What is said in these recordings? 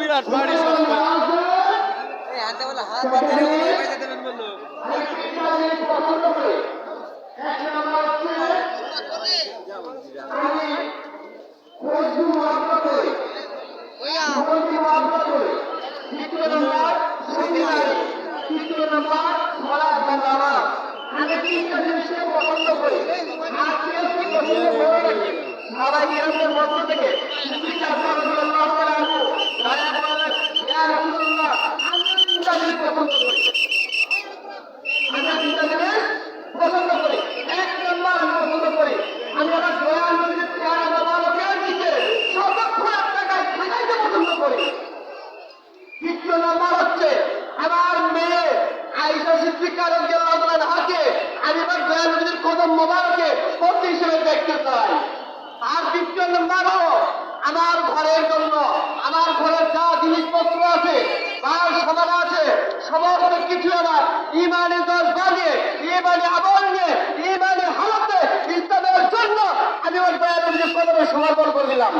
বিরাট বাড়ি নম্বর আমি তিনটা জিনিসকে পছন্দ করি। আর ইরানের মধ্য থেকে সিদ্দিকার রাসূলুল্লাহ আমি তিনটা জিনিস পছন্দ করি আমরা তিনটা জিনিস পছন্দ করি এক নম্বর আমি পছন্দ করি আমি আমার দয়াল নবীর চেহারা বাবাকে দিতে সর্বক্ষণ টাকায় খাইতে পছন্দ করি দ্বিতীয় নাম্বার হচ্ছে আমার মেয়ে আইসা সিদ্দিকা রাদিয়াল্লাহু তাআলা হাকে আমি আমার দয়াল নবীর কদম মোবারকে পতি হিসেবে দেখতে চাই আর তৃতীয় নাম্বার হলো আমার ঘরের জন্য আমার ঘরের যা জিনিসপত্র আছে মাল সামান আছে সমস্ত কিছু আমার ইমানে দশ বানিয়ে, ইমানে আমল নিয়ে, ইমানে হালতে ইসলামের জন্য আমি আমার দয়াল নবীর কদমে সমর্পণ করে দিলাম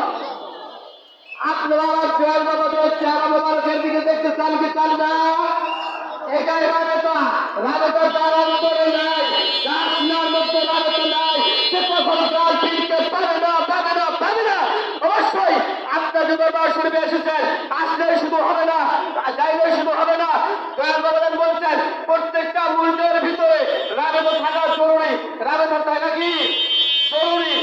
আপনারা জয়াল বাবাদের চেহারা মোবারকের দিকে দেখতে চান কি চান না? এটাই রাবেতা রাবেতা তার অন্তরে নাই যার সিনার মধ্যে রাবেতা নাই, সে কখন তার পীরকে পাবে না পাবে না পাবে না। অবশ্যই আপনার দরবার শরীফে এসেছেন আসলে শুধু হবে না যাইলে শুধু হবে না জয়াল বাবাদের বলছেন প্রত্যেকটা মূল্যের ভিতরে রাবেতা থাকা জরুরি রাবেতা থাকা কি জরুরি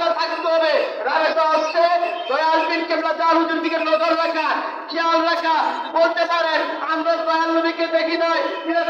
রাবেতা থাকতে হবে। রাবেতা হচ্ছে দয়াল পীর কেবলা চার হুজুর দিকে নজর রাখা, খেয়াল রাখা। বলতে পারেন, আমরা দয়াল নবীকে দেখি নাই, তিনি